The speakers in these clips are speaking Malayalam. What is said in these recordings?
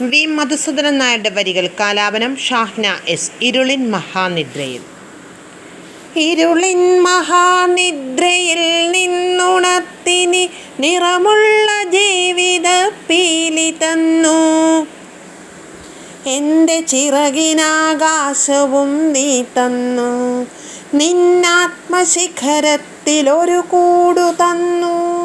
വി. മധുസൂദനൻ നായരുടെ വരികൾ കാലാപനം ഷാഹ്ന എസ്. ഇരുളിൻ മഹാനിദ്രയിൽ. ഇരുളിൻ മഹാനിദ്രയിൽ നിന്നുണർത്തിനി നിറമുള്ള ജീവിത പീലി തന്നു. എന്റെ ചിറകിനാകാശവും നീ തന്നു. നിന്നാത്മശിഖരത്തിൽ ഒരു കൂടു തന്നു.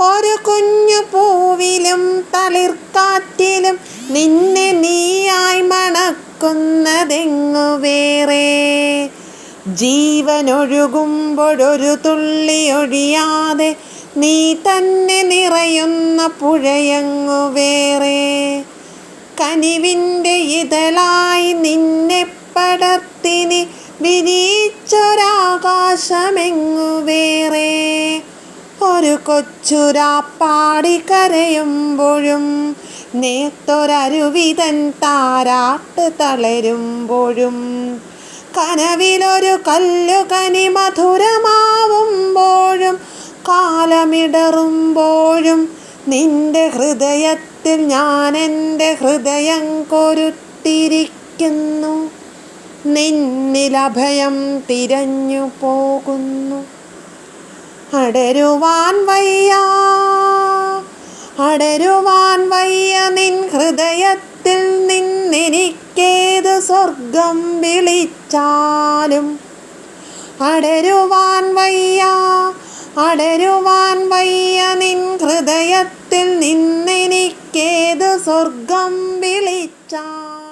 ഒരു കുഞ്ഞു പൂവിലും തളിർക്കാറ്റിലും നിന്നെ നീയായി മണക്കുന്നതെങ്ങു വേറെ? ജീവനൊഴുകുമ്പോഴൊരു തുള്ളി ഒഴിയാതെ നീ തന്നെ നിറയുന്ന പുഴയങ്ങു വേറെ? കനിവിന്റെ ഇതളായി നിന്നെ പടർത്തിനി വിരിച്ചൊരാകാശമെങ്ങു വേറെ? ഒരു കൊച്ചുരാപ്പാടി കരയുമ്പോഴും നേത്തൊരരുവിതൻ താരാട്ട് തളരുമ്പോഴും കനവിലൊരു കല്ലുകനി മധുരമാവുമ്പോഴും കാലമിടറുമ്പോഴും നിന്റെ ഹൃദയത്തിൽ ഞാൻ എന്റെ ഹൃദയം കൊരുത്തിരിക്കുന്നു. നിന്നിലഭയം തിരഞ്ഞു പോകുന്നു അടരുവാൻ വയ്യ. അടരുവാൻ വയ്യ നിൻ ഹൃദയത്തിൽ നിന്നെനിക്കേത് സ്വർഗം വിളിച്ചാലും. അടരുവാൻ വയ്യ. അടരുവാൻ വയ്യ നിൻ ഹൃദയത്തിൽ നിന്നെനിക്കേത് സ്വർഗം വിളിച്ചാൽ